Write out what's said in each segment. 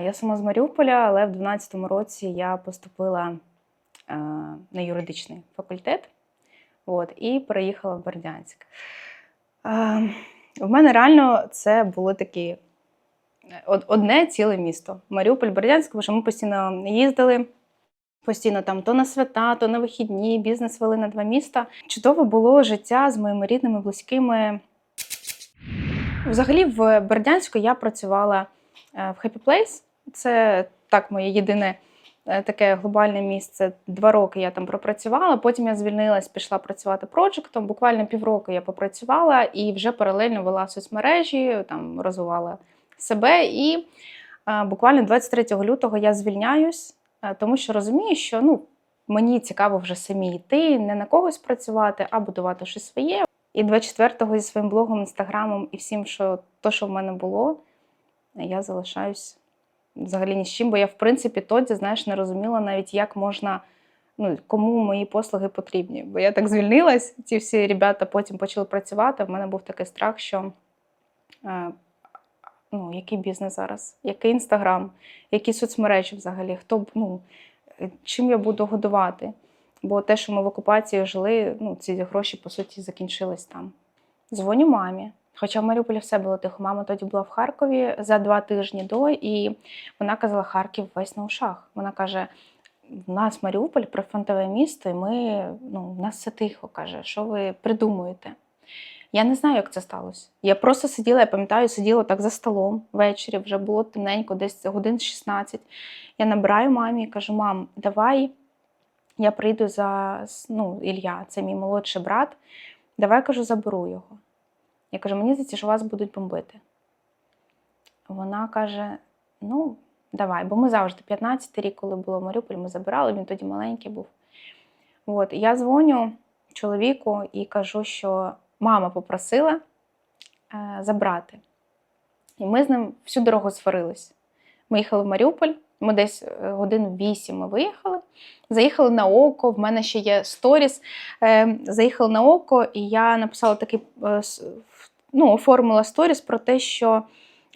Я сама з Маріуполя, але в 12-му році я поступила е, на юридичний факультет от, і переїхала в Бердянськ. Е, в мене реально це було такі е, одне ціле місто. Маріуполь, Бердянськ, тому що ми постійно їздили. Постійно там то на свята, то на вихідні, бізнес вели на два міста. Чудове було життя з моїми рідними, близькими. Взагалі, в Бердянську я працювала е, в Happy Place. Це так моє єдине е, таке глобальне місце. Два роки я там пропрацювала. Потім я звільнилась, пішла працювати проджектом. Буквально півроку я попрацювала і вже паралельно вела соцмережі, там розвивала себе. І е, буквально 23 лютого я звільняюсь, е, тому що розумію, що ну, мені цікаво вже самі йти, не на когось працювати, а будувати щось своє. І 24-го зі своїм блогом, інстаграмом і всім, що то, що в мене було, я залишаюсь взагалі ні з чим, бо я, в принципі, тоді, знаєш, не розуміла навіть, як можна, ну, кому мої послуги потрібні. Бо я так звільнилась, ці всі ребята потім почали працювати. В мене був такий страх, що е, ну, який бізнес зараз, який інстаграм, які соцмережі взагалі, хто ну, чим я буду годувати. Бо те, що ми в окупації жили, ну, ці гроші, по суті, закінчились там. Дзвоню мамі. Хоча в Маріуполі все було тихо. Мама тоді була в Харкові за два тижні до, і вона казала, Харків весь на ушах. Вона каже: у нас Маріуполь прифронтове місто, і ми, ну, у нас все тихо. каже, що ви придумуєте? Я не знаю, як це сталося. Я просто сиділа, я пам'ятаю, сиділа так за столом ввечері, вже було темненько, десь годин 16. Я набираю мамі і кажу: мам, давай я прийду за ну, Ілля, це мій молодший брат. Давай кажу, заберу його. Я кажу, мені здається, що вас будуть бомбити. Вона каже: ну, давай, бо ми завжди 15 рік, коли було в Маріуполі, ми забирали, він тоді маленький був. От, я дзвоню чоловіку і кажу, що мама попросила е, забрати. І ми з ним всю дорогу сварились. Ми їхали в Маріуполь, ми десь е, годин вісім ми виїхали. Заїхали на око. В мене ще є сторіс. Е, заїхали на око, і я написала такий, е, ну, оформила сторіс про те, що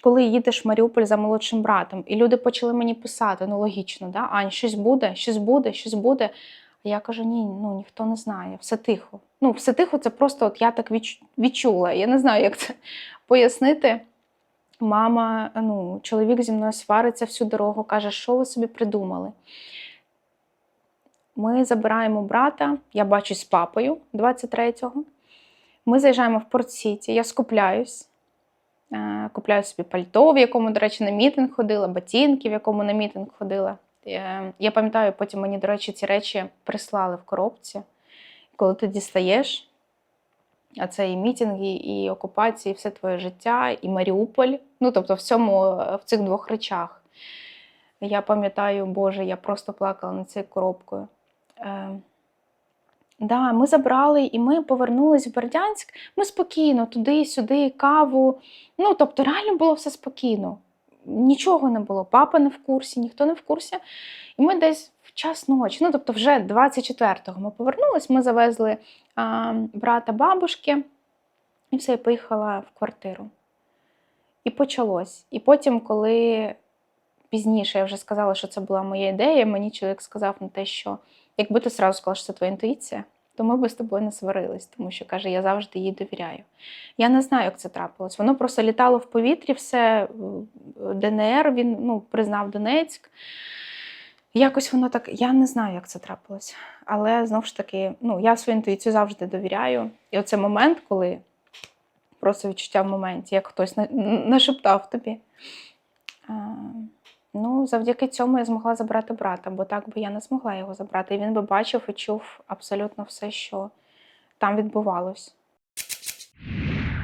коли їдеш в Маріуполь за молодшим братом, і люди почали мені писати, ну логічно, да? Ань, щось буде, щось буде, щось буде. А я кажу: ні, ну ніхто не знає, все тихо. Ну, все тихо, це просто от я так відчула. Я не знаю, як це пояснити. Мама, ну, чоловік зі мною свариться всю дорогу, каже, що ви собі придумали. Ми забираємо брата, я бачусь з папою 23-го. Ми заїжджаємо в Порт-Сіті, я скупляюсь. Е, Купляю собі пальто, в якому, до речі, на мітинг ходила, ботинки, в якому на мітинг ходила. Е, Я пам'ятаю, потім мені, до речі, ці речі прислали в коробці. Коли ти дістаєш, а це і мітинги, і окупації, і все твоє життя, і Маріуполь. Ну, тобто, в цьому, в цих двох речах. Я пам'ятаю, Боже, я просто плакала над цією коробкою. Да, ми забрали і ми повернулись в Бердянськ. Ми спокійно, туди-сюди, каву. Ну, тобто, реально було все спокійно. Нічого не було. Папа не в курсі, ніхто не в курсі. І ми десь в час ночі, ну тобто, вже 24-го ми повернулись, ми завезли а, брата бабушки, і все, я поїхала в квартиру. І почалось. І потім, коли пізніше я вже сказала, що це була моя ідея, мені чоловік сказав на те, що якби ти сразу сказала, що це твоя інтуїція, то ми би з тобою не сварились, тому що каже, я завжди їй довіряю. Я не знаю, як це трапилось. Воно просто літало в повітрі, все ДНР, він ну, признав Донецьк. Якось воно так, я не знаю, як це трапилось. Але знову ж таки, ну, я свою інтуїцію завжди довіряю. І оце момент, коли просто відчуття в моменті, як хтось на- нашептав тобі. Ну, завдяки цьому я змогла забрати брата, бо так би я не змогла його забрати. І він би бачив і чув абсолютно все, що там відбувалось.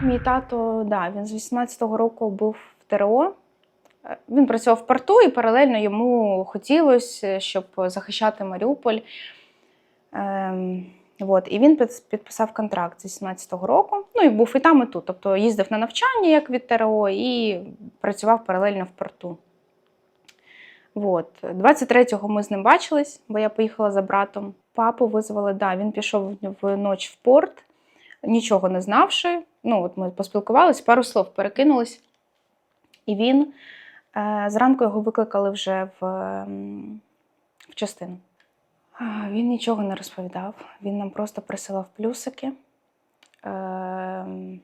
Мій тато, да, він з 18-го року був в ТРО. Е, Він працював в порту і паралельно йому хотілося, щоб захищати Маріуполь. Ем, от, і він підписав контракт з 18-го року. Ну і був і там, і тут. Тобто їздив на навчання як від ТРО і працював паралельно в порту. От. 23-го ми з ним бачились, бо я поїхала за братом. Папу визвали, да, він пішов в ніч в порт, нічого не знавши. Ну, от ми поспілкувалися, пару слов перекинулись. І він Е, Зранку його викликали вже в, в частину. Він нічого не розповідав, він нам просто присилав плюсики. Ем,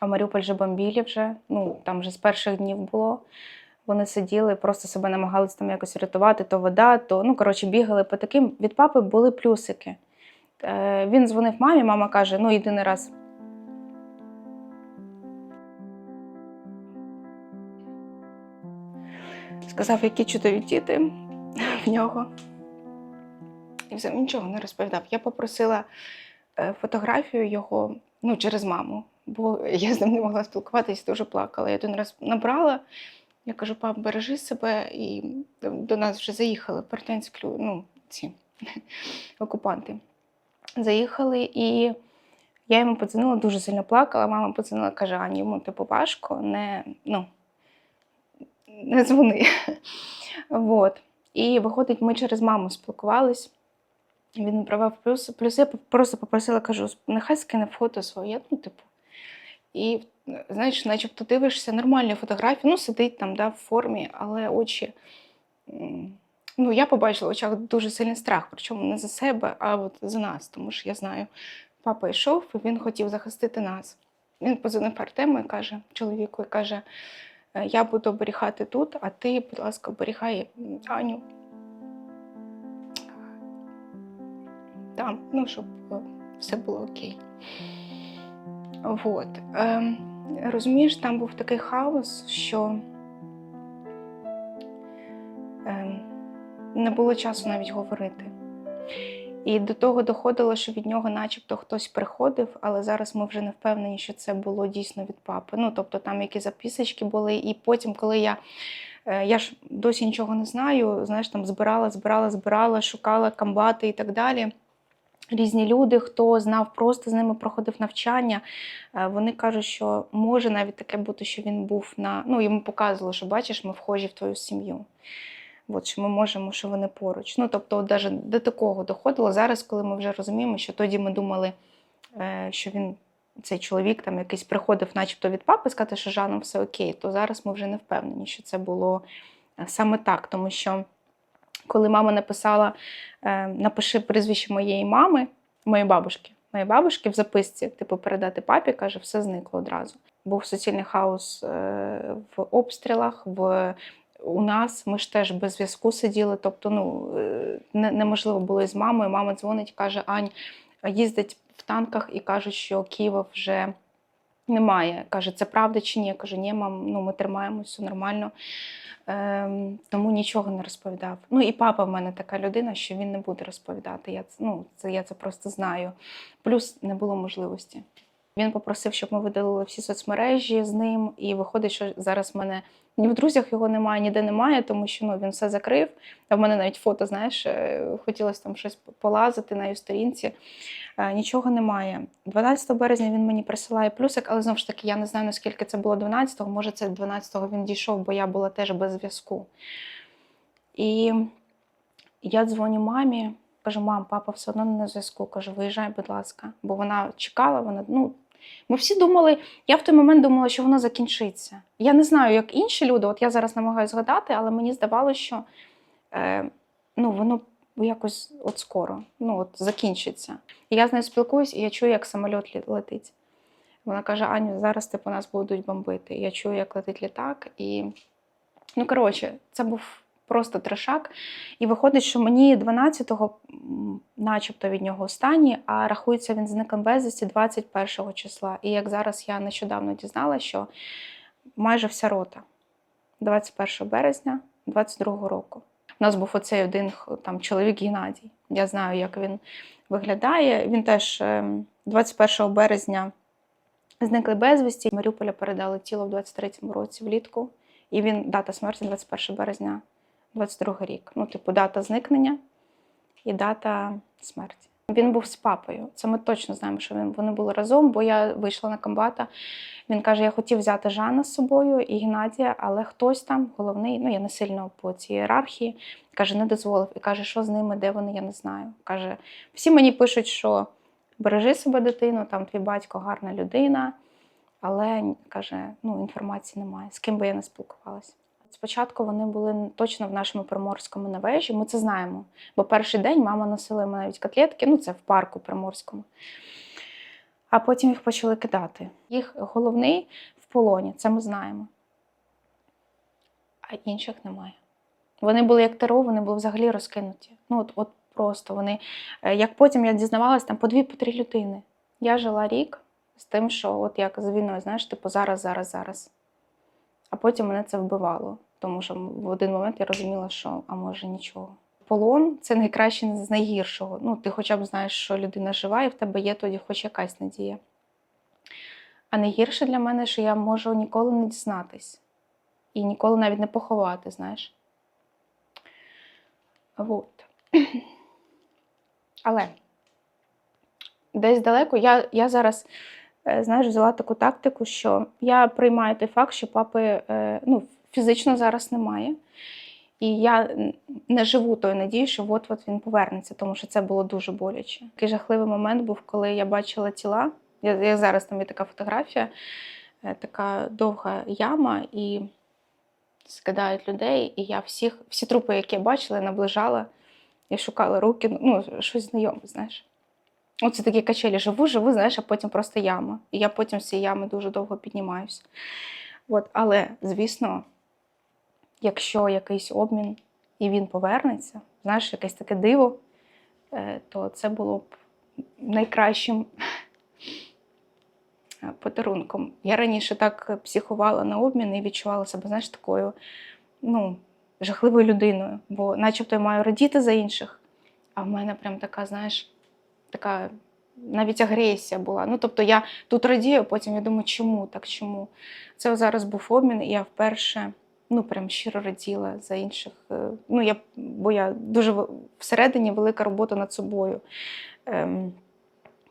А Маріуполь же бомбілі вже, ну там вже з перших днів було. Вони сиділи, просто себе намагалися там якось рятувати, то вода, то ну коротше бігали по таким. Від папи були плюсики. Е, Він дзвонив мамі, мама каже: ну єдиний раз. Сказав, які чудові діти в нього. І все, нічого не розповідав. Я попросила е, фотографію його ну, через маму, бо я з ним не могла спілкуватися, дуже плакала. Я один раз набрала, я кажу, пап, бережи себе, і до нас вже заїхали британські ну, ці окупанти. Заїхали, і я йому подзвонила, дуже сильно плакала. Мама подзвонила, каже, Ані, йому типу важко, не, ну, не дзвони. Вот. І виходить, ми через маму спілкувались. Він направив плюс. Плюс я просто попросила, кажу, нехай скине фото своє, ну, типу. І знаєш, начебто дивишся нормальні фотографії, ну, сидить там да, в формі, але очі. Ну, я побачила в очах дуже сильний страх, причому не за себе, а от за нас. Тому що я знаю, папа йшов, і він хотів захистити нас. Він позвонив Артему і каже, чоловіку, і каже: «Е, я буду оберігати тут, а ти, будь ласка, оберігай Аню. Там, ну, щоб е, все було окей. Вот. Розумієш, там був такий хаос, що ем, не було часу навіть говорити. І до того доходило, що від нього начебто хтось приходив, але зараз ми вже не впевнені, що це було дійсно від папи. Ну, тобто там які записочки були, і потім, коли я. е, Я ж досі нічого не знаю, знаєш, там збирала, збирала, збирала, шукала комбати і так далі. Різні люди, хто знав, просто з ними проходив навчання. е, Вони кажуть, що може навіть таке бути, що він був на. Ну, йому показували, що бачиш, ми вхожі в твою сім'ю. От, що ми можемо, що вони поруч. Ну, тобто, даже до такого доходило. Зараз, коли ми вже розуміємо, що тоді ми думали, е, що він, цей чоловік там якийсь приходив, начебто від папи, сказати, що Жаном все окей, то зараз ми вже не впевнені, що це було е, саме так. Тому що коли мама написала, е, напиши прізвище моєї мами, моєї бабушки, моєї бабушки в записці, типу, передати папі, каже, все зникло одразу. Був суцільний хаос е, в обстрілах, в у нас ми ж теж без зв'язку сиділи. Тобто, ну е, не, неможливо було з мамою. Мама дзвонить, каже: Ань, їздить в танках і кажуть, що Києва вже немає. Каже, це правда чи ні? Я кажу, ні, мам, ну ми тримаємося, все нормально. Ем, тому нічого не розповідав. Ну і папа в мене така людина, що він не буде розповідати. Я, ну, це, я це просто знаю. Плюс не було можливості. Він попросив, щоб ми видалили всі соцмережі з ним, і виходить, що зараз в мене ні в друзях його немає, ніде немає, тому що ну, він все закрив. А в мене навіть фото, знаєш, е, хотілося там щось полазити на його сторінці. Е, Нічого немає. 12 березня він мені присилає плюсик, але знову ж таки, я не знаю, наскільки це було 12-го. Може, це 12-го він дійшов, бо я була теж без зв'язку. І я дзвоню мамі, кажу, мам, папа все одно не на зв'язку. Кажу, виїжджай, будь ласка. Бо вона чекала, вона, ну, ми всі думали, я в той момент думала, що воно закінчиться. Я не знаю, як інші люди, от я зараз намагаюся згадати, але мені здавалося, що е, ну, воно якось от скоро ну, от закінчиться. І я з нею спілкуюсь, і я чую, як самоліт летить. Вона каже: Аню, зараз типу, нас будуть бомбити. Я чую, як летить літак. І ну, коротше, це був просто трешак. І виходить, що мені 12-го, начебто від нього останній, а рахується він зниклим безвісті 21 числа. І як зараз я нещодавно дізналася, що майже вся рота 21 березня 22 року. У нас був оцей один там чоловік Геннадій. Я знаю, як він виглядає. Він теж ем, 21 березня зникли безвісті. Маріуполя передали тіло в 23-му році влітку. І він дата смерті 21 березня 22 рік. Ну, типу, дата зникнення і дата смерті. Він був з папою. Це ми точно знаємо, що вони були разом, бо я вийшла на комбата. Він каже: я хотів взяти Жана з собою і Геннадія, але хтось там, головний, ну я не сильно по цій ієрархії, каже, не дозволив. І каже, що з ними, де вони, я не знаю. Каже, всі мені пишуть, що бережи себе дитину, там твій батько гарна людина, але каже, ну інформації немає. З ким би я не спілкувалася. Спочатку вони були точно в нашому приморському на вежі, ми це знаємо. Бо перший день мама носила йому навіть котлетки, ну це в парку приморському. А потім їх почали кидати. Їх головний в полоні, це ми знаємо. А інших немає. Вони були як ТРО, вони були взагалі розкинуті. Ну, от, от просто вони. е, Як потім я дізнавалась, там по дві, по три людини. Я жила рік з тим, що от як з війною, знаєш, типу зараз, зараз, зараз. А потім мене це вбивало, тому що в один момент я розуміла, що а може нічого. Полон це найкраще з найгіршого. Ну, ти хоча б знаєш, що людина жива, і в тебе є тоді хоч якась надія. А найгірше для мене, що я можу ніколи не дізнатись і ніколи навіть не поховати, знаєш. Вот. Але десь далеко я, я зараз знаєш, взяла таку тактику, що я приймаю той факт, що папи е, ну, фізично зараз немає. І я не живу тою надією, що от-от він повернеться, тому що це було дуже боляче. Такий жахливий момент був, коли я бачила тіла. Я, я зараз там є така фотографія, е, така довга яма, і скидають людей. І я всіх, всі трупи, які я бачила, наближала і шукала руки, ну, щось знайоме, знаєш. Оце такі качелі живу, живу, знаєш, а потім просто яма. І я потім з цієї ями дуже довго піднімаюся. От, але, звісно, якщо якийсь обмін і він повернеться, знаєш, якесь таке диво, е, то це було б найкращим подарунком. Я раніше так психувала на обмін і відчувала себе, знаєш, такою ну, жахливою людиною, бо начебто я маю радіти за інших, а в мене прям така, знаєш, така навіть агресія була. Ну, тобто я тут радію, потім я думаю, чому так, чому? Це зараз був обмін, і я вперше ну, прям щиро раділа за інших. Е, Ну, я, бо я дуже всередині велика робота над собою. Ем,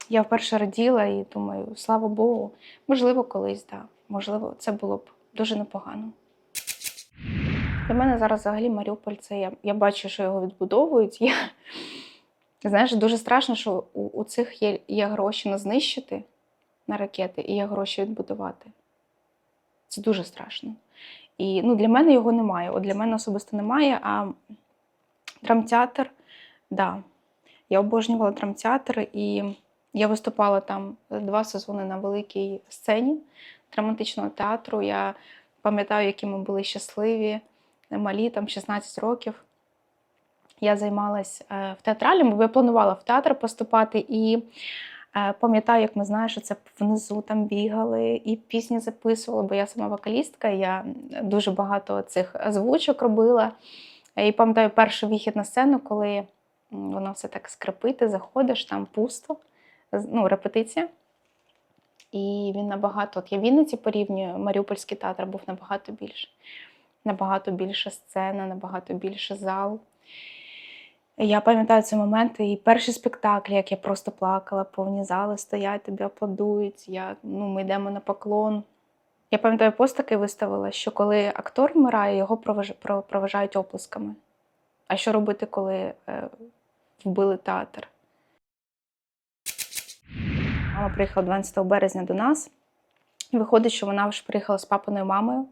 я вперше раділа і думаю, слава Богу, можливо, колись, да. можливо, це було б дуже непогано. Для мене зараз взагалі Маріуполь це я, я бачу, що його відбудовують. Я, знаєш, дуже страшно, що у, у цих є, є гроші на знищити на ракети і є гроші відбудувати. Це дуже страшно. І ну, для мене його немає. От для мене особисто немає. А драмтеатр, да. Я обожнювала драмтеатр, і я виступала там два сезони на великій сцені драматичного театру. Я пам'ятаю, які ми були щасливі, малі, там 16 років. Я займалась е, в театральному, бо я планувала в театр поступати і е, пам'ятаю, як ми знаєш, що це внизу там бігали і пісні записували, бо я сама вокалістка, я дуже багато цих озвучок робила. І пам'ятаю перший вихід на сцену, коли воно все так скрипить, заходиш, там пусто, ну, репетиція. І він набагато, от я в Вінниці порівнюю, Маріупольський театр був набагато більше. Набагато більша сцена, набагато більше зал. Я пам'ятаю ці моменти і перші спектаклі, як я просто плакала, повні зали стоять, тобі аплодують. Я, ну, ми йдемо на поклон. Я пам'ятаю, пост такий виставила, що коли актор вмирає, його проважають оплесками. А що робити, коли е, вбили театр? Мама приїхала 12 березня до нас. Виходить, що вона вже приїхала з папиною мамою,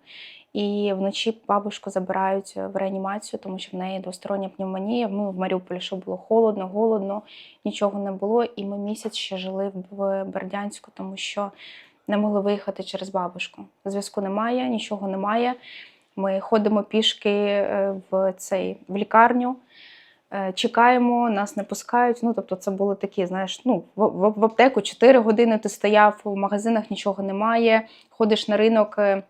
і вночі бабушку забирають в реанімацію, тому що в неї двостороння пневмонія. Ми в Маріуполі, що було холодно, голодно, нічого не було. І ми місяць ще жили в Бердянську, тому що не могли виїхати через бабушку. Зв'язку немає, нічого немає. Ми ходимо пішки е, в цей в лікарню. Е, Чекаємо, нас не пускають. Ну, тобто, це були такі, знаєш, ну, в, аптеку 4 години ти стояв, в магазинах нічого немає, ходиш на ринок, е,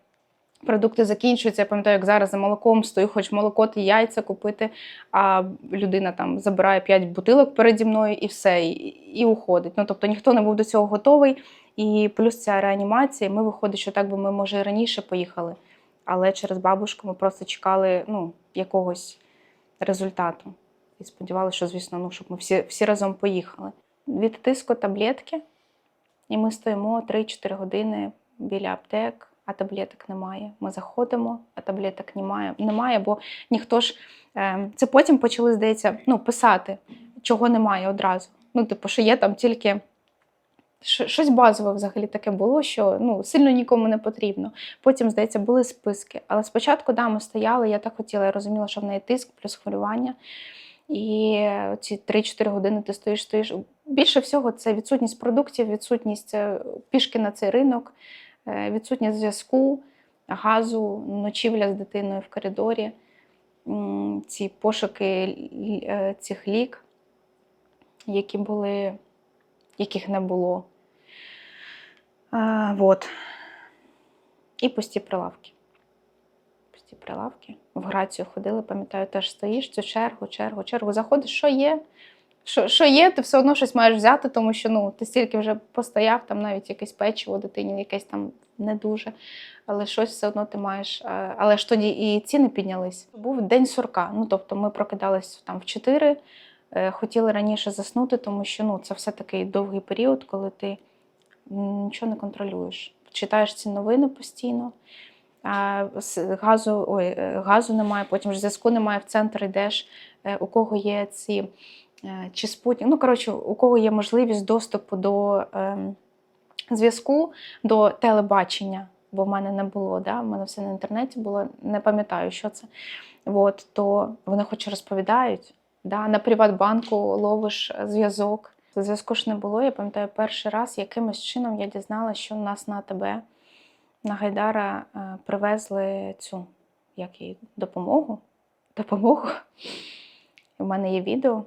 продукти закінчуються. Я пам'ятаю, як зараз за молоком стою, хоч молоко та яйця купити, а людина там забирає 5 бутилок переді мною і все, і, і уходить. Ну, тобто ніхто не був до цього готовий. І плюс ця реанімація, ми виходить, що так би ми, може, і раніше поїхали, але через бабушку ми просто чекали ну, якогось результату. І сподівалися, що, звісно, ну, щоб ми всі, всі разом поїхали. Від тиску таблетки, і ми стоїмо 3-4 години біля аптек, а таблеток немає. Ми заходимо, а таблеток немає, немає бо ніхто ж. Е, це потім почали, здається, ну, писати, чого немає одразу. Ну, типу, що є там тільки Щось базове взагалі таке було, що ну, сильно нікому не потрібно. Потім, здається, були списки. Але спочатку да, ми стояли, я так хотіла, я розуміла, що в неї тиск плюс хвилювання. І ці 3-4 години ти стоїш, стоїш. Більше всього, це відсутність продуктів, відсутність е, пішки на цей ринок, е, відсутність зв'язку, газу, ночівля з дитиною в коридорі, ці пошуки е, цих лік, які були, яких не було. А, вот. І пусті прилавки. Пусті прилавки. В Грацію ходили, пам'ятаю, теж стоїш цю чергу, чергу, чергу. Заходиш, що є? Що, що є, ти все одно щось маєш взяти, тому що ну, ти стільки вже постояв, там навіть якесь печиво дитині, якесь там не дуже, але щось все одно ти маєш. Е, Але ж тоді і ціни піднялись. Був день сурка. Ну, тобто ми прокидались там в 4, е, хотіли раніше заснути, тому що ну, це все такий довгий період, коли ти нічого не контролюєш. Читаєш ці новини постійно. Газу, ой, е, газу немає, потім ж зв'язку немає, в центр йдеш, е, у кого є ці е, чи спутник, ну коротше, у кого є можливість доступу до ем, зв'язку, до телебачення, бо в мене не було, да? в мене все на інтернеті було, не пам'ятаю, що це. От, то вони хоч розповідають. Да? На Приватбанку ловиш зв'язок. Зв'язку ж не було. Я пам'ятаю, перший раз якимось чином я дізналася, що у нас на ТБ на Гайдара е, привезли цю як її, допомогу. Допомогу. У мене є відео.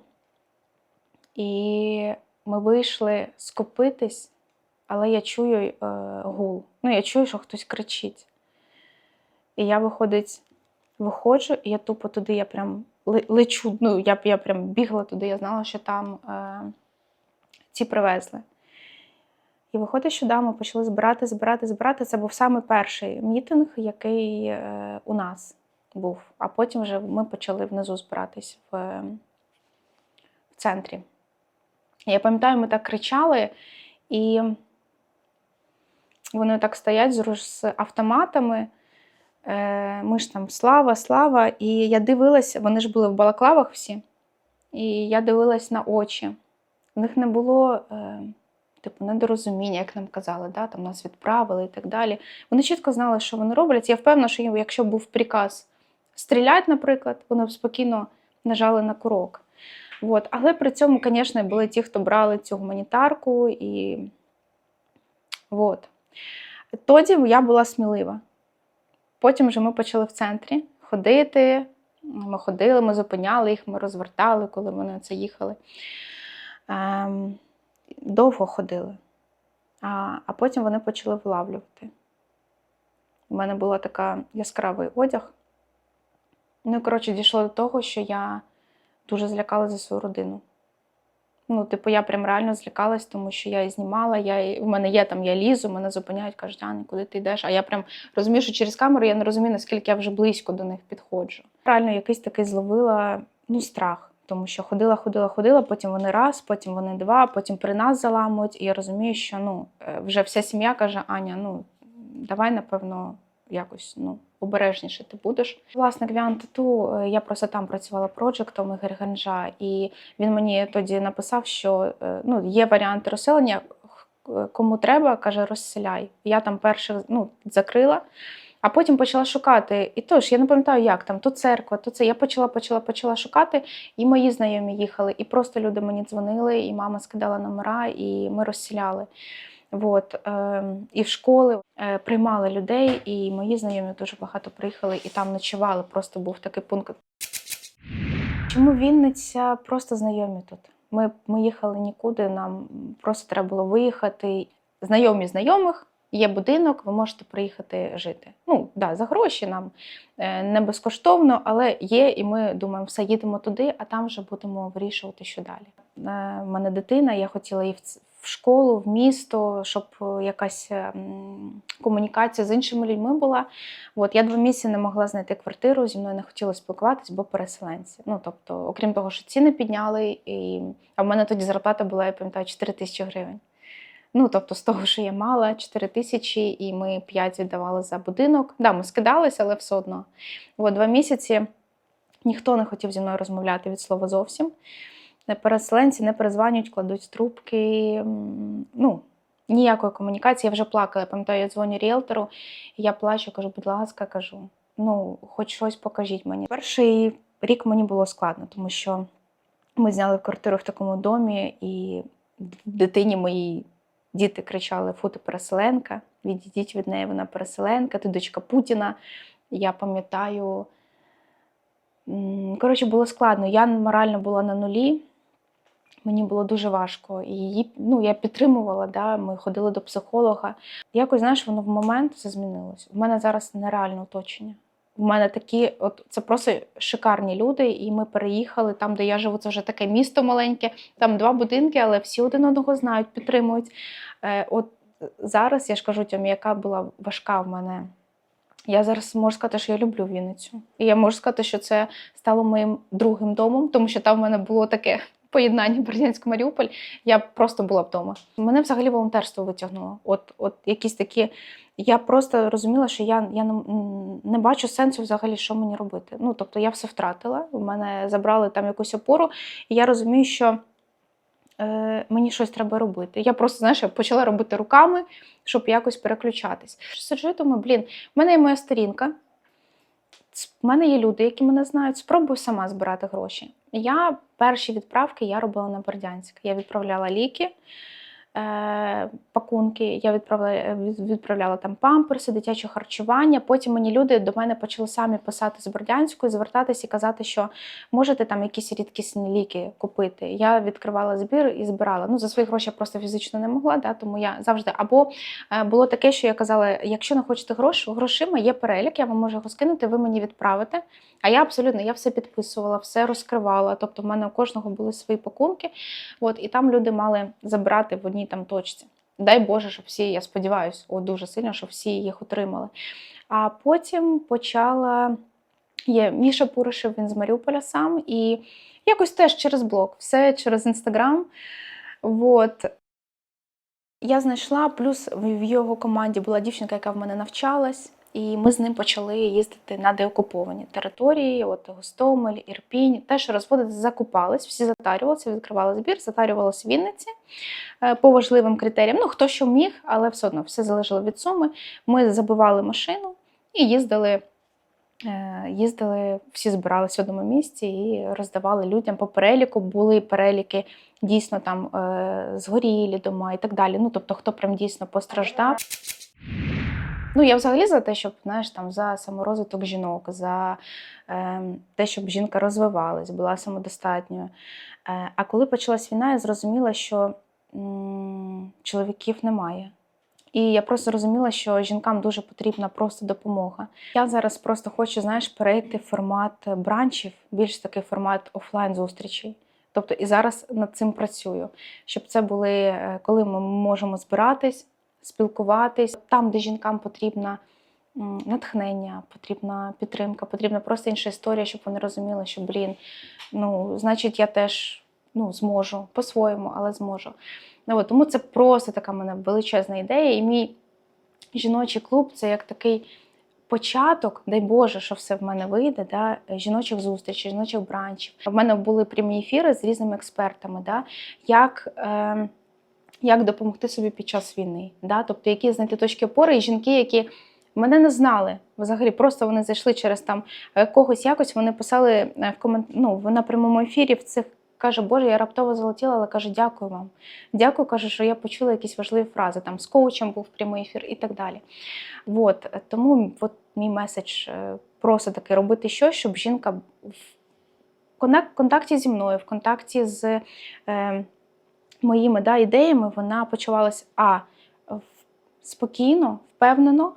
І ми вийшли скупитись, але я чую е, гул. Ну, я чую, що хтось кричить. І я виходить, виходжу, і я тупо туди, я прям лечу. Ну, я, я прям бігла туди, я знала, що там е, ці привезли. І виходить, що да, ми почали збирати, збирати, збирати. Це був саме перший мітинг, який е, у нас був. А потім вже ми почали внизу збиратись в, е, в центрі. Я пам'ятаю, ми так кричали, і вони так стоять з автоматами. Е, Ми ж там слава, слава. І я дивилася, вони ж були в балаклавах всі. І я дивилась на очі. У них не було. Типу, недорозуміння, як нам казали, да? там нас відправили і так далі. Вони чітко знали, що вони роблять. Я впевнена, що їм, якщо був приказ стріляти, наприклад, вони б спокійно нажали на курок. От. Але при цьому, звісно, були ті, хто брали цю гуманітарку. І... От. Тоді я була смілива. Потім вже ми почали в центрі ходити. Ми ходили, ми зупиняли їх, ми розвертали, коли вони це їхали. Ем, довго ходили. А, а потім вони почали вилавлювати. У мене була така яскравий одяг. Ну, і, коротше, дійшло до того, що я дуже злякалася за свою родину. Ну, типу, я прям реально злякалась, тому що я і знімала, я в мене є там, я лізу, мене зупиняють, кажуть, Аня, куди ти йдеш? А я прям розумію, що через камеру я не розумію, наскільки я вже близько до них підходжу. Реально якийсь такий зловила ну, страх, тому що ходила, ходила, ходила, потім вони раз, потім вони два, потім при нас заламують. І я розумію, що ну, е, вже вся сім'я каже, Аня, ну давай, напевно, якось ну, обережніше ти будеш. Власник Віан Тату, е, я просто там працювала проджектом Ігор Ганжа, і він мені тоді написав, що е, ну, є варіанти розселення. Кому треба, каже, розселяй. Я там перше ну, закрила, а потім почала шукати. І тож, я не пам'ятаю, як там, то церква, то це. Я почала, почала, почала шукати, і мої знайомі їхали, і просто люди мені дзвонили, і мама скидала номера, і ми розселяли. От, е, і в школи е, приймали людей, і мої знайомі дуже багато приїхали і там ночували. Просто був такий пункт. Чому Вінниця? Просто знайомі тут. Ми, ми їхали нікуди, нам просто треба було виїхати. Знайомі знайомих, є будинок, ви можете приїхати жити. Ну, да, за гроші нам е, не безкоштовно, але є, і ми думаємо, все, їдемо туди, а там вже будемо вирішувати, що далі. Е, в мене дитина, я хотіла її в школу, в місто, щоб е, якась е, комунікація з іншими людьми була. От я два місяці не могла знайти квартиру, зі мною не хотіли спілкуватись, бо переселенці. Ну тобто, окрім того, що ціни підняли, і... а в мене тоді зарплата була, я пам'ятаю, 4 тисячі гривень. Ну, тобто, з того, що я мала 4 тисячі, і ми 5 віддавали за будинок. Да, ми скидалися, але все одно. От два місяці ніхто не хотів зі мною розмовляти від слова зовсім. Переселенці не перезванюють, кладуть трубки. Ну, ніякої комунікації. Я вже плакала. Пам'ятаю, я дзвоню ріелтору, я плачу, кажу, будь ласка, кажу, ну, хоч щось покажіть мені. Перший рік мені було складно, тому що ми зняли квартиру в такому домі, і дитині моїй діти кричали: Фу, ти переселенка, відійдіть від неї, вона переселенка, ти дочка Путіна. Я пам'ятаю. Коротше, було складно. Я морально була на нулі. Мені було дуже важко. І її ну, я підтримувала, да, ми ходили до психолога. Якось, знаєш, воно в момент все змінилось. У мене зараз нереальне оточення. У мене такі, от це просто шикарні люди, і ми переїхали там, де я живу. Це вже таке місто маленьке, там два будинки, але всі один одного знають, підтримують. Е, от зараз я ж кажу Тьомі, яка була важка в мене. Я зараз можу сказати, що я люблю Вінницю. І я можу сказати, що це стало моїм другим домом, тому що там в мене було таке поєднання Бердянськ-Маріуполь. Я просто була вдома. Мене взагалі волонтерство витягнуло. От, от якісь такі. Я просто розуміла, що я, я не, не бачу сенсу взагалі, що мені робити. Ну, тобто я все втратила, у мене забрали там якусь опору, і я розумію, що е, мені щось треба робити. Я просто, знаєш, я почала робити руками, щоб якось переключатись. Сиджу, думаю, блін, в мене є моя сторінка, в мене є люди, які мене знають, спробую сама збирати гроші. Я перші відправки я робила на Бердянськ. Я відправляла ліки, пакунки, я відправляла, відправляла там памперси, дитяче харчування. Потім мені люди до мене почали самі писати з Бердянську, звертатись і казати, що можете там якісь рідкісні ліки купити. Я відкривала збір і збирала. Ну, за свої гроші я просто фізично не могла, да, тому я завжди або е, було таке, що я казала: якщо не хочете гроші, грошима є перелік, я вам можу його скинути, ви мені відправите. А я абсолютно я все підписувала, все розкривала. Тобто, в мене у кожного були свої пакунки. От, і там люди мали забрати в одній там точці. Дай Боже, щоб всі, я сподіваюся, дуже сильно, щоб всі їх отримали. А потім почала є Міша Пуришев, він з Маріуполя сам, і якось теж через блог, все через інстаграм. От. Я знайшла, плюс в його команді була дівчинка, яка в мене навчалась. І ми з ним почали їздити на деокуповані території, от Гостомель, Ірпінь, теж розводити, закупались, всі затарювалися, відкривали збір, затарювалися Вінниці е, по важливим критеріям. Ну, хто що міг, але все одно все залежало від суми. Ми забивали машину і їздили. е, Їздили, всі збиралися в одному місці і роздавали людям по переліку. Були переліки дійсно там е, згорілі дома і так далі. Ну тобто, хто прям дійсно постраждав. Ну, я взагалі за те, щоб знаєш, там за саморозвиток жінок, за е, те, щоб жінка розвивалась, була самодостатньою. Е, а коли почалась війна, я зрозуміла, що м, чоловіків немає. І я просто розуміла, що жінкам дуже потрібна просто допомога. Я зараз просто хочу, знаєш, перейти в формат бранчів, більш такий формат офлайн зустрічей. Тобто і зараз над цим працюю, щоб це були, е, коли ми можемо збиратись, спілкуватись там, де жінкам потрібна натхнення, потрібна підтримка, потрібна просто інша історія, щоб вони розуміли, що блін, ну значить, я теж ну, зможу по-своєму, але зможу. Ну, от, тому це просто така мене величезна ідея. І мій жіночий клуб це як такий початок, дай Боже, що все в мене вийде, да, жіночих зустрічей, жіночих бранчів. У мене були прямі ефіри з різними експертами, да, як. Е, як допомогти собі під час війни, да? тобто які знайти точки опори, і жінки, які мене не знали взагалі, просто вони зайшли через там е, когось якось. Вони писали е, в комент... ну, на прямому ефірі в цих. Каже, Боже, я раптово залетіла, але каже, дякую вам. Дякую, каже, що я почула якісь важливі фрази. Там з коучем був прямий ефір і так далі. От, тому от мій меседж е, просто таки робити щось, щоб жінка в контакті зі мною, в контакті з е, моїми да, ідеями, вона почувалася а спокійно, впевнено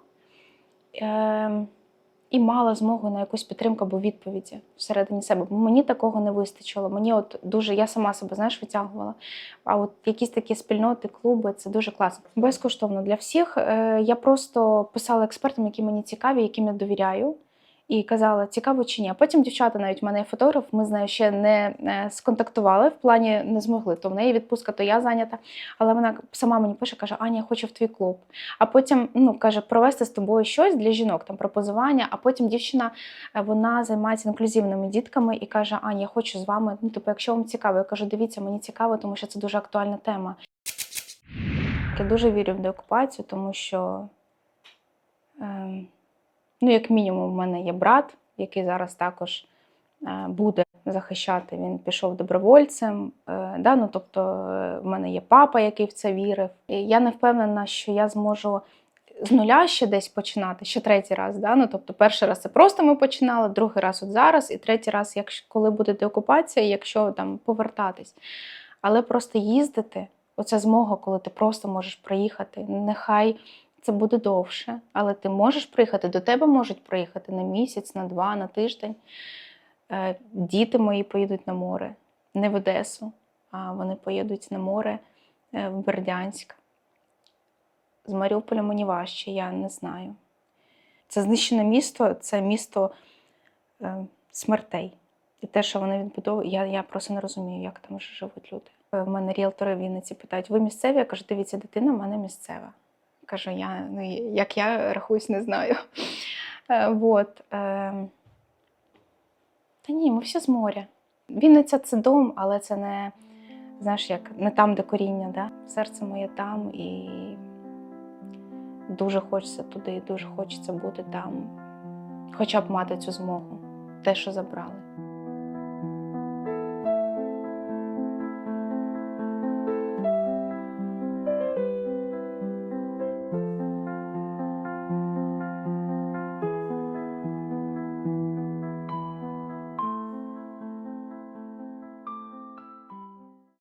е, і мала змогу на якусь підтримку або відповіді всередині себе. Бо мені такого не вистачило. Мені от дуже я сама себе знаєш, витягувала. А от якісь такі спільноти, клуби це дуже класно. Безкоштовно для всіх. Е, я просто писала експертам, які мені цікаві, яким я довіряю. І казала, цікаво чи ні. Потім дівчата, навіть в мене є фотограф, ми з нею ще не е, сконтактували, в плані не змогли. То в неї відпустка, то я зайнята. Але вона сама мені пише, каже: Аня, я хочу в твій клуб. А потім ну каже, провести з тобою щось для жінок, там пропозування. А потім дівчина е, вона займається інклюзивними дітками і каже: Аня, я хочу з вами. Ну, типу, якщо вам цікаво, я кажу, дивіться, мені цікаво, тому що це дуже актуальна тема. Я дуже вірю в деокупацію, тому що, е, ну, як мінімум, в мене є брат, який зараз також е, буде захищати. Він пішов добровольцем. Е, да? ну, тобто, е, в мене є папа, який в це вірив. І я не впевнена, що я зможу з нуля ще десь починати, ще третій раз. Да? Ну, тобто, перший раз це просто ми починали, другий раз от зараз, і третій раз, якщо коли буде деокупація, якщо там повертатись. Але просто їздити, оця змога, коли ти просто можеш приїхати, нехай це буде довше, але ти можеш приїхати, до тебе можуть приїхати на місяць, на два, на тиждень. Е, Діти мої поїдуть на море, не в Одесу, а вони поїдуть на море е, в Бердянськ. З Маріуполя мені важче, я не знаю. Це знищене місто, це місто е, смертей. І те, що вони відбудовують, я, я просто не розумію, як там живуть люди. В мене ріелтори в Вінниці питають: ви місцеві? Я кажу, дивіться, дитина в мене місцева. Кажу, я, ну, як я рахуюсь, не знаю. Е, вот, е, та ні, ми всі з моря. Вінниця це дом, але це не, знаєш, як не там, де коріння. Да? Серце моє там і дуже хочеться туди, дуже хочеться бути там, хоча б мати цю змогу, те, що забрали.